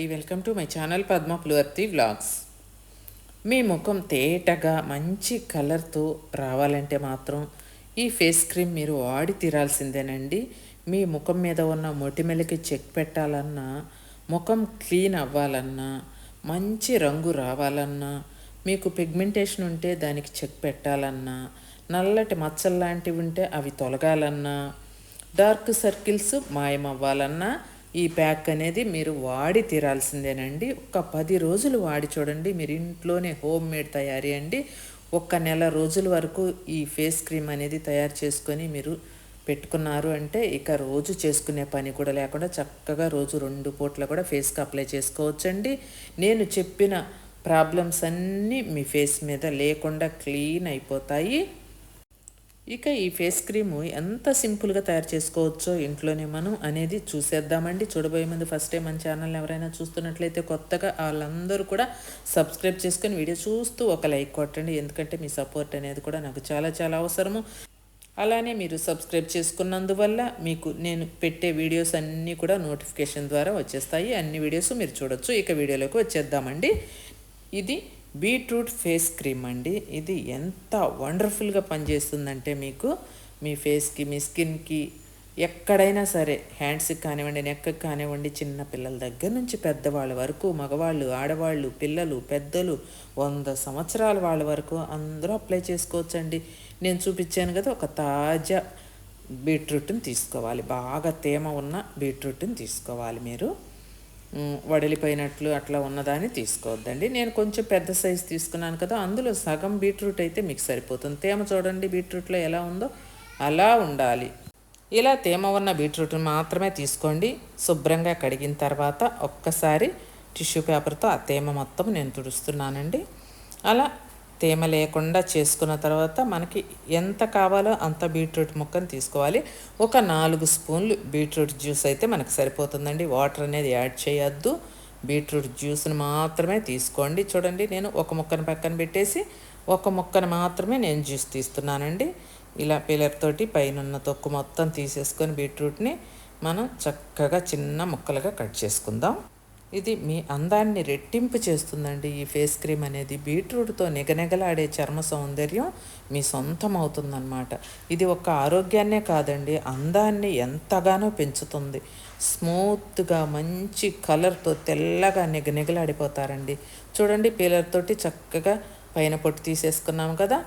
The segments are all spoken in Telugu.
అండి. Welcome to my channel Padma Pulivarthi vlogs. మీ ముఖం తేటగా మంచి కలర్తో రావాలంటే మాత్రం ఈ ఫేస్ క్రీమ్ మీరు వాడి తీరాల్సిందేనండి. మీ ముఖం మీద ఉన్న మొటిమెలకి చెక్ పెట్టాలన్నా ముఖం క్లీన్ అవ్వాలన్నా మంచి రంగు రావాలన్నా మీకు పిగ్మెంటేషన్ ఉంటే దానికి చెక్ పెట్టాలన్నా నల్లటి మచ్చలు లాంటివి ఉంటే అవి తొలగాలన్నా డార్క్ సర్కిల్స్ మాయమవ్వాలన్నా ఈ ప్యాక్ అనేది మీరు వాడి తీరాల్సిందేనండి. ఒక పది రోజులు వాడి చూడండి. మీరు ఇంట్లోనే హోమ్ మేడ్ తయారీ అండి. ఒక్క నెల రోజుల వరకు ఈ ఫేస్ క్రీమ్ అనేది తయారు చేసుకొని మీరు పెట్టుకున్నారు అంటే ఇక రోజు చేసుకునే పని కూడా లేకుండా చక్కగా రోజు రెండు పూట్ల కూడా ఫేస్కి అప్లై చేసుకోవచ్చండి. నేను చెప్పిన ప్రాబ్లమ్స్ అన్నీ మీ ఫేస్ మీద లేకుండా క్లీన్ అయిపోతాయి. ఇక ఈ ఫేస్ క్రీము ఎంత సింపుల్గా తయారు చేసుకోవచ్చో ఇంట్లోనే మనం అనేది చూసేద్దామండి. చూడబోయే ముందు ఫస్ట్ టైం మన ఛానల్ ఎవరైనా చూస్తున్నట్లయితే కొత్తగా వాళ్ళందరూ కూడా సబ్స్క్రైబ్ చేసుకొని వీడియో చూస్తూ ఒక లైక్ కొట్టండి. ఎందుకంటే మీ సపోర్ట్ అనేది కూడా నాకు చాలా చాలా అవసరము. అలానే మీరు సబ్స్క్రైబ్ చేసుకున్నందువల్ల మీకు నేను పెట్టే వీడియోస్ అన్నీ కూడా నోటిఫికేషన్ ద్వారా వచ్చేస్తాయి. అన్ని వీడియోస్ మీరు చూడొచ్చు. ఇక వీడియోలోకి వచ్చేద్దామండి. ఇది బీట్రూట్ ఫేస్ క్రీమ్ అండి. ఇది ఎంత వండర్ఫుల్గా పనిచేస్తుందంటే మీకు మీ ఫేస్కి మీ స్కిన్కి ఎక్కడైనా సరే హ్యాండ్స్కి కానివ్వండి నెక్కకి కానివ్వండి చిన్న పిల్లల దగ్గర నుంచి పెద్దవాళ్ళ వరకు మగవాళ్ళు ఆడవాళ్ళు పిల్లలు పెద్దలు వంద సంవత్సరాల వాళ్ళ వరకు అందరూ అప్లై చేసుకోవచ్చండి. నేను చూపించాను కదా ఒక తాజా బీట్రూట్ని తీసుకోవాలి. బాగా తేమ ఉన్న బీట్రూట్ని తీసుకోవాలి మీరు. వడిలిపోయినట్లు అట్లా ఉన్నదాన్ని తీసుకోవద్దండి. నేను కొంచెం పెద్ద సైజు తీసుకున్నాను కదా అందులో సగం బీట్రూట్ అయితే మీకు సరిపోతుంది. తేమ చూడండి బీట్రూట్లో ఎలా ఉందో అలా ఉండాలి. ఇలా తేమ ఉన్న బీట్రూట్ని మాత్రమే తీసుకోండి. శుభ్రంగా కడిగిన తర్వాత ఒక్కసారి టిష్యూ పేపర్తో ఆ తేమ మొత్తం నేను తుడుస్తున్నానండి. అలా తేమ లేకుండా చేసుకున్న తర్వాత మనకి ఎంత కావాలో అంత బీట్రూట్ ముక్కను తీసుకోవాలి. ఒక నాలుగు స్పూన్లు బీట్రూట్ జ్యూస్ అయితే మనకు సరిపోతుందండి. వాటర్ అనేది యాడ్ చేయొద్దు. బీట్రూట్ జ్యూస్ని మాత్రమే తీసుకోండి. చూడండి నేను ఒక ముక్కను పక్కన పెట్టేసి ఒక ముక్కను మాత్రమే నేను జ్యూస్ తీస్తున్నానండి. ఇలా పిల్లర్ తోటి పైన తొక్కు మొత్తం తీసేసుకొని బీట్రూట్ని మనం చక్కగా చిన్న ముక్కలుగా కట్ చేసుకుందాం. ఇది మీ అందాన్ని రెట్టింపు చేస్తుందండి. ఈ ఫేస్ క్రీమ్ అనేది బీట్రూట్తో నిగనిగలాడే చర్మ సౌందర్యం మీ సొంతం అవుతుందన్నమాట ఇది ఒక ఆరోగ్యాన్నే కాదండి అందాన్ని ఎంతగానో పెంచుతుంది. స్మూత్గా మంచి కలర్తో తెల్లగా నిగనిగలాడిపోతారండి. చూడండి పీలర్తోటి చక్కగా పైన పొట్టు తీసేసుకున్నాం కదా.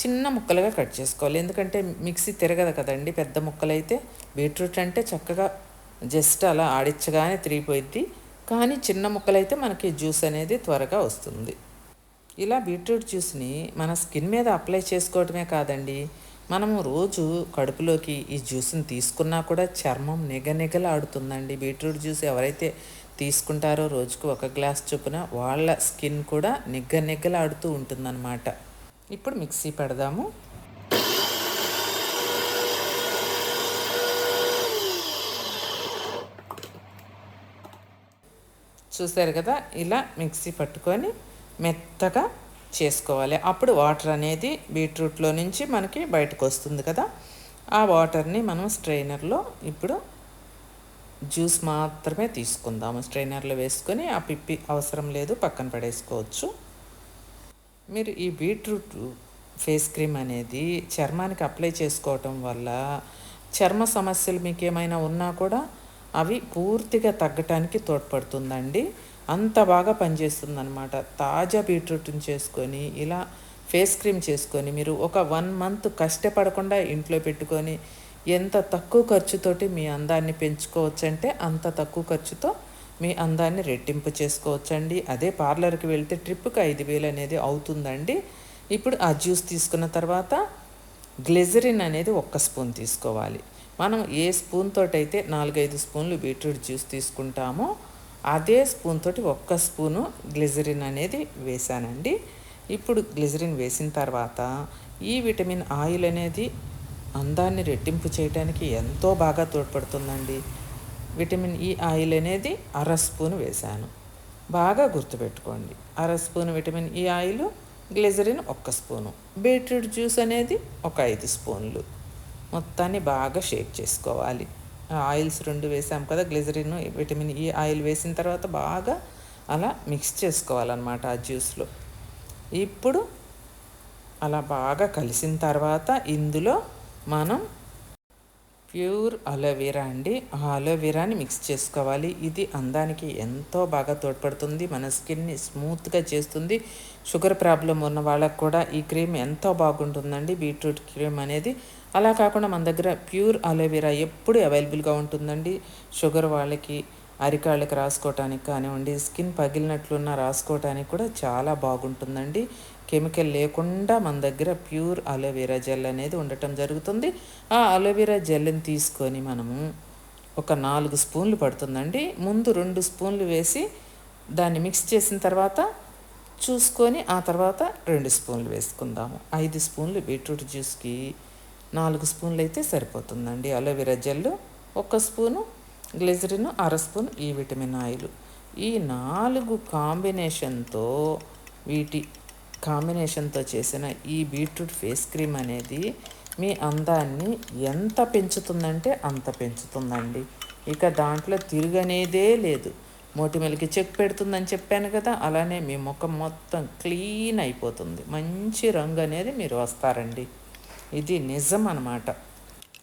చిన్న ముక్కలుగా కట్ చేసుకోవాలి. ఎందుకంటే మిక్సీ తిరగదు కదండి పెద్ద ముక్కలైతే. బీట్రూట్ అంటే చక్కగా జస్ట్ అలా ఆడించగానే తిరిగిపోయిద్ది. కానీ చిన్న ముక్కలైతే మనకి జ్యూస్ అనేది త్వరగా వస్తుంది. ఇలా బీట్రూట్ జ్యూస్ని మన స్కిన్ మీద అప్లై చేసుకోవటమే కాదండి. మనము రోజు కడుపులోకి ఈ జ్యూస్ని తీసుకున్నా కూడా చర్మం నిగనిగలాడుతుందండి. బీట్రూట్ జ్యూస్ ఎవరైతే తీసుకుంటారో రోజుకు ఒక గ్లాస్ చొప్పున వాళ్ళ స్కిన్ కూడా నిగ్గ నిగ్గలాడుతూ ఉంటుందన్నమాట. ఇప్పుడు మిక్సీ పెడదాము. చూసారు కదా? ఇలా మిక్సీ పట్టుకొని మెత్తగా చేసుకోవాలి. అప్పుడు వాటర్ అనేది బీట్రూట్లో నుంచి మనకి బయటకు వస్తుంది కదా? ఆ వాటర్ని మనం స్ట్రైనర్లో ఇప్పుడు జ్యూస్ మాత్రమే తీసుకుందాము. స్ట్రైనర్లో వేసుకొని ఆ పిప్పి అవసరం లేదు పక్కన పడేసుకోవచ్చు. మీరు ఈ బీట్రూట్ ఫేస్ క్రీమ్ అనేది చర్మానికి అప్లై చేసుకోవటం వల్ల చర్మ సమస్యలు మీకు ఏమైనా ఉన్నా కూడా అవి పూర్తిగా తగ్గటానికి తోడ్పడుతుందండి. అంత బాగా పనిచేస్తుందనమాట తాజా బీట్రూట్ని చేసుకొని ఇలా ఫేస్ క్రీమ్ చేసుకొని మీరు ఒక వన్ మంత్ కష్టపడకుండా ఇంట్లో పెట్టుకొని ఎంత తక్కువ ఖర్చుతోటి మీ అందాన్ని పెంచుకోవచ్చంటే అంత తక్కువ ఖర్చుతో మీ అందాన్ని రెట్టింపు చేసుకోవచ్చండి. అదే పార్లర్కి వెళ్తే ట్రిప్కి ఐదు వేలు అనేది అవుతుందండి. ఇప్పుడు ఆ జ్యూస్ తీసుకున్న తర్వాత గ్లెజరిన్ అనేది ఒక్క స్పూన్ తీసుకోవాలి. మనం ఏ స్పూన్ అయితే నాలుగైదు స్పూన్లు బీట్రూట్ జ్యూస్ తీసుకుంటామో అదే స్పూన్ తోటి ఒక్క స్పూను గ్లిజరిన్ అనేది వేసానండి ఇప్పుడు గ్లిజరిన్ వేసిన తర్వాత ఈ విటమిన్ ఆయిల్ అనేది అందాన్ని రెట్టింపు చేయడానికి ఎంతో బాగా తోడ్పడుతుందండి. విటమిన్ ఈ ఆయిల్ అనేది అర స్పూన్ వేశాను. బాగా గుర్తుపెట్టుకోండి. అర spoon vitamin E oil glycerin ఒక్క స్పూను. బీట్రూట్ జ్యూస్ అనేది ఒక ఐదు స్పూన్లు. మొత్తాన్ని బాగా షేక్ చేసుకోవాలి. ఆయిల్స్ రెండు వేసాం కదా గ్లిజరిన్ విటమిన్ ఈ ఆయిల్ వేసిన తర్వాత బాగా అలా మిక్స్ చేసుకోవాలన్నమాట ఆ జ్యూస్లో. ఇప్పుడు అలా బాగా కలిసిన తర్వాత ఇందులో మనం ప్యూర్ అలోవెరా అండి. ఆ అలోవెరాని మిక్స్ చేసుకోవాలి. ఇది అందానికి ఎంతో బాగా తోడ్పడుతుంది. మన స్కిన్ని స్మూత్గా చేస్తుంది. షుగర్ ప్రాబ్లం ఉన్న వాళ్ళకు కూడా ఈ క్రీమ్ ఎంతో బాగుంటుందండి. బీట్రూట్ క్రీమ్ అనేది అలా కాకుండా మన దగ్గర ప్యూర్ అలోవెరా ఎప్పుడు అవైలబుల్గా ఉంటుందండి. షుగర్ వాళ్ళకి అరికాళ్ళకి రాసుకోవటానికి కానివ్వండి స్కిన్ పగిలినట్లున్న రాసుకోవటానికి కూడా చాలా బాగుంటుందండి. కెమికల్ లేకుండా మన దగ్గర ప్యూర్ అలోవెరా జెల్ అనేది ఉండటం జరుగుతుంది. ఆ అలోవెరా జెల్ని తీసుకొని మనము ఒక నాలుగు స్పూన్లు పడుతుందండి. ముందు రెండు స్పూన్లు వేసి దాన్ని మిక్స్ చేసిన తర్వాత చూసుకొని ఆ తర్వాత రెండు స్పూన్లు వేసుకుందాము. ఐదు స్పూన్లు బీట్రూట్ జ్యూస్కి నాలుగు స్పూన్లు అయితే సరిపోతుందండి. అలోవెరా జెల్ ఒక స్పూను గ్లిజరిన్ అర స్పూన్ ఈ విటమిన్ ఆయిల్ ఈ నాలుగు కాంబినేషన్తో వీటి కాంబినేషన్తో చేసిన ఈ బీట్రూట్ ఫేస్ క్రీమ్ అనేది మీ అందాన్ని ఎంత పెంచుతుందంటే అంత పెంచుతుందండి. ఇక దాంట్లో తిరగనేదే లేదు. మోటిమెలికి చెక్ పెడుతుందని చెప్పాను కదా అలానే మీ ముఖం మొత్తం క్లీన్ అయిపోతుంది. మంచి రంగు అనేది మీరు వస్తారండి. ఇది నిజం అన్నమాట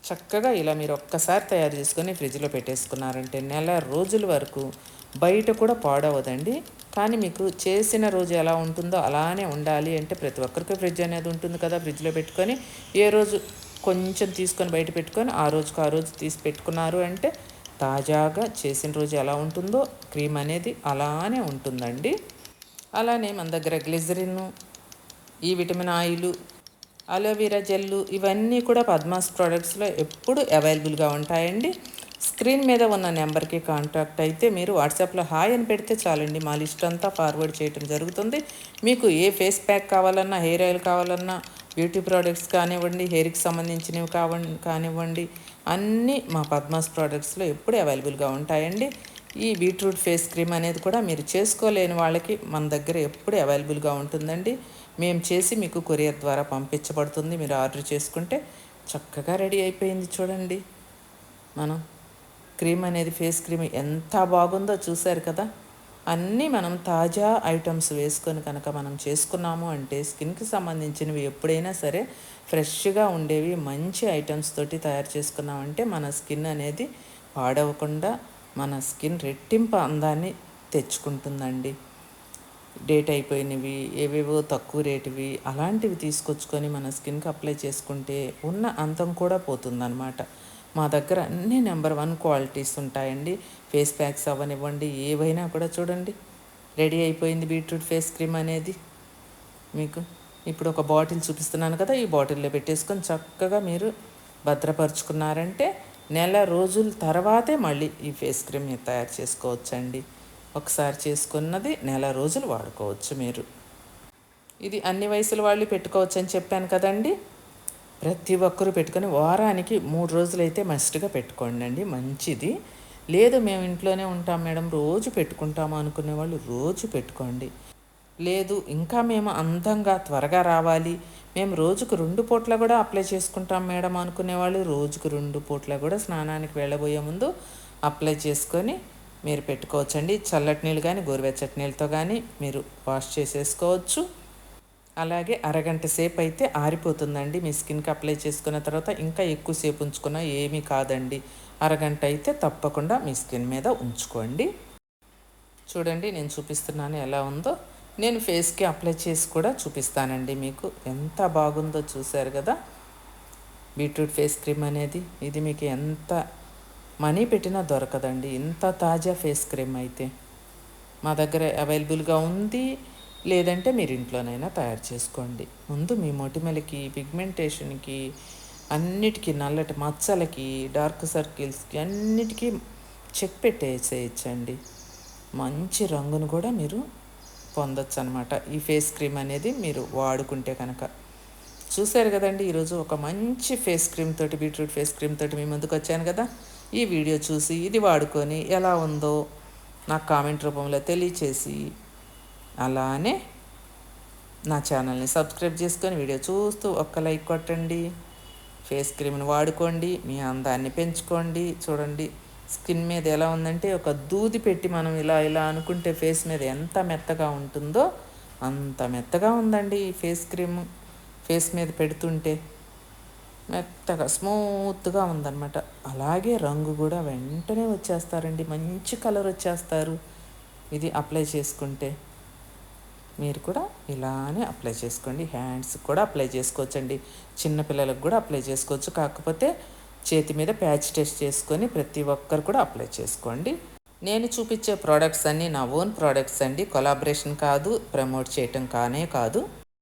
చక్కగా ఇలా మీరు ఒక్కసారి తయారు చేసుకొని ఫ్రిడ్జ్లో పెట్టేసుకున్నారంటే నెల రోజుల వరకు బయట కూడా పాడవదండి. కానీ మీకు చేసిన రోజు ఎలా ఉంటుందో అలానే ఉండాలి అంటే ప్రతి ఒక్కరికి ఫ్రిడ్జ్ అనేది ఉంటుంది కదా ఫ్రిడ్జ్లో పెట్టుకొని. ఏ రోజు కొంచెం తీసుకొని బయట పెట్టుకొని ఆ రోజుకు ఆ రోజు తీసి పెట్టుకున్నారు అంటే తాజాగా చేసిన రోజు ఎలా ఉంటుందో క్రీమ్ అనేది అలానే ఉంటుందండి. అలానే మన దగ్గర గ్లిజరిన్ ఈ విటమిన్ ఆయిల్ అలోవెరా జెల్లు ఇవన్నీ కూడా పద్మాస్ ప్రోడక్ట్స్లో ఎప్పుడు అవైలబుల్గా ఉంటాయండి. స్క్రీన్ మీద ఉన్న నెంబర్కి కాంటాక్ట్ అయితే మీరు వాట్సాప్లో హాయ్ అని పెడితే చాలండి. మా లిస్ట్ అంతా ఫార్వర్డ్ చేయడం జరుగుతుంది. మీకు ఏ ఫేస్ ప్యాక్ కావాలన్నా హెయిర్ ఆయిల్ కావాలన్నా బ్యూటీ ప్రోడక్ట్స్ కానివ్వండి హెయిర్కి సంబంధించినవి కావండి కానివ్వండి అన్నీ మా పద్మాస్ ప్రోడక్ట్స్లో ఎప్పుడు అవైలబుల్గా ఉంటాయండి. ఈ బీట్రూట్ ఫేస్ క్రీమ్ అనేది కూడా మీరు చేసుకోలేని వాళ్ళకి మన దగ్గర ఎప్పుడు అవైలబుల్గా ఉంటుందండి. మేము చేసి మీకు కొరియర్ ద్వారా పంపించబడుతుంది. మీరు ఆర్డర్ చేసుకుంటే చక్కగా రెడీ అయిపోయింది చూడండి. మనం క్రీమ్ అనేది ఫేస్ క్రీమ్ ఎంత బాగుందో చూశారు కదా? అన్నీ మనం తాజా ఐటమ్స్ వేసుకొని కనుక మనం చేసుకున్నాము అంటే స్కిన్కి సంబంధించినవి ఎప్పుడైనా సరే ఫ్రెష్గా ఉండేవి మంచి ఐటమ్స్ తోటి తయారు చేసుకున్నామంటే మన స్కిన్ అనేది పాడవకుండా మన స్కిన్ రెట్టింపు అందాన్ని తెచ్చుకుంటుందండి. డేట్ అయిపోయినవి ఏవేవో తక్కువ రేటువి అలాంటివి తీసుకొచ్చుకొని మన స్కిన్కి అప్లై చేసుకుంటే ఉన్న అంతం కూడా పోతుందన్నమాట. మా దగ్గర అన్ని నెంబర్ వన్ క్వాలిటీస్ ఉంటాయండి. ఫేస్ ప్యాక్స్ అవనివ్వండి ఏవైనా కూడా చూడండి. రెడీ అయిపోయింది బీట్రూట్ ఫేస్ క్రీమ్ అనేది. మీకు ఇప్పుడు ఒక బాటిల్ చూపిస్తున్నాను కదా ఈ బాటిల్లో పెట్టేసుకొని చక్కగా మీరు భద్రపరుచుకున్నారంటే నెల రోజుల తర్వాతే మళ్ళీ ఈ ఫేస్ క్రీమ్ని తయారు చేసుకోవచ్చండి. ఒకసారి చేసుకున్నది నెల రోజులు వాడుకోవచ్చు మీరు. ఇది అన్ని వయసుల వాళ్ళు పెట్టుకోవచ్చు అని చెప్పాను కదండి. ప్రతి ఒక్కరూ పెట్టుకొని వారానికి మూడు రోజులైతే మస్ట్గా పెట్టుకోండి అండి మంచిది. లేదు మేము ఇంట్లోనే ఉంటాం మేడం రోజు పెట్టుకుంటాము అనుకునే వాళ్ళు రోజు పెట్టుకోండి. లేదు ఇంకా మేము అందంగా త్వరగా రావాలి. మేము రోజుకు రెండు పూట్ల కూడా అప్లై చేసుకుంటాం మేడం అనుకునే వాళ్ళు రోజుకు రెండు పూట్ల కూడా స్నానానికి వెళ్ళబోయే ముందు అప్లై చేసుకొని మీరు పెట్టుకోవచ్చండి. చల్లటి నీళ్ళు కానీ గోరువెచ్చటి నీళ్ళతో కానీ మీరు వాష్ చేసేసుకోవచ్చు. అలాగే అరగంట సేపు అయితే ఆరిపోతుందండి. మీ స్కిన్కి అప్లై చేసుకున్న తర్వాత ఇంకా ఎక్కువసేపు ఉంచుకున్నా ఏమీ కాదండి. అరగంట అయితే తప్పకుండా మీ స్కిన్ మీద ఉంచుకోండి. చూడండి నేను చూపిస్తున్నాను ఎలా ఉందో. నేను ఫేస్కి అప్లై చేసి కూడా చూపిస్తానండి మీకు. ఎంత బాగుందో చూశారు కదా. బీట్రూట్ ఫేస్ క్రీమ్ అనేది. ఇది మీకు ఎంత మనీ పెట్టినా దొరకదండి. ఇంత తాజా ఫేస్ క్రీమ్ అయితే. మా దగ్గర అవైలబుల్గా ఉంది. లేదంటే మీరు ఇంట్లోనైనా తయారు చేసుకోండి. ముందు మీ మొటిమలకి పిగ్మెంటేషన్కి అన్నిటికీ నల్లటి మచ్చలకి డార్క్ సర్కిల్స్కి అన్నిటికీ చెక్ పెట్టేసేయచ్చండి. మంచి రంగును కూడా మీరు పొందొచ్చు అనమాట ఈ ఫేస్ క్రీమ్ అనేది మీరు వాడుకుంటే కనుక. చూశారు కదండి ఈరోజు ఒక మంచి ఫేస్ క్రీమ్ తోటి బీట్రూట్ ఫేస్ క్రీమ్ తోటి మీ ముందుకు వచ్చాను కదా. ఈ వీడియో చూసి ఇది వాడుకొని ఎలా ఉందో నాకు కామెంట్ రూపంలో తెలియచేసి అలానే నా ఛానల్ని సబ్స్క్రైబ్ చేసుకొని వీడియో చూస్తూ ఒక్క లైక్ కొట్టండి. ఫేస్ క్రీమ్ని వాడుకోండి మీ అందాన్ని పెంచుకోండి. చూడండి స్కిన్ మీద ఎలా ఉందంటే ఒక దూది పెట్టి మనం ఇలా ఇలా అనుకుంటే ఫేస్ మీద ఎంత మెత్తగా ఉంటుందో అంత మెత్తగా ఉందండి ఈ ఫేస్ క్రీమ్. ఫేస్ మీద పెడుతుంటే మెత్తగా స్మూత్గా ఉందన్నమాట. అలాగే రంగు కూడా వెంటనే వచ్చేస్తారండి. మంచి కలర్ వచ్చేస్తారు. ఇది అప్లై చేసుకుంటే మీరు కూడా ఇలానే అప్లై చేసుకోండి. హ్యాండ్స్ కూడా అప్లై చేసుకోవచ్చండి. చిన్నపిల్లలకు కూడా అప్లై చేసుకోవచ్చు. కాకపోతే చేతి మీద ప్యాచ్ టెస్ట్ చేసుకొని ప్రతి ఒక్కరు కూడా అప్లై చేసుకోండి. నేను చూపించే ప్రోడక్ట్స్ అన్నీ నా ఓన్ ప్రోడక్ట్స్ అండి. కొలాబరేషన్ కాదు ప్రమోట్ చేయటం కానే కాదు.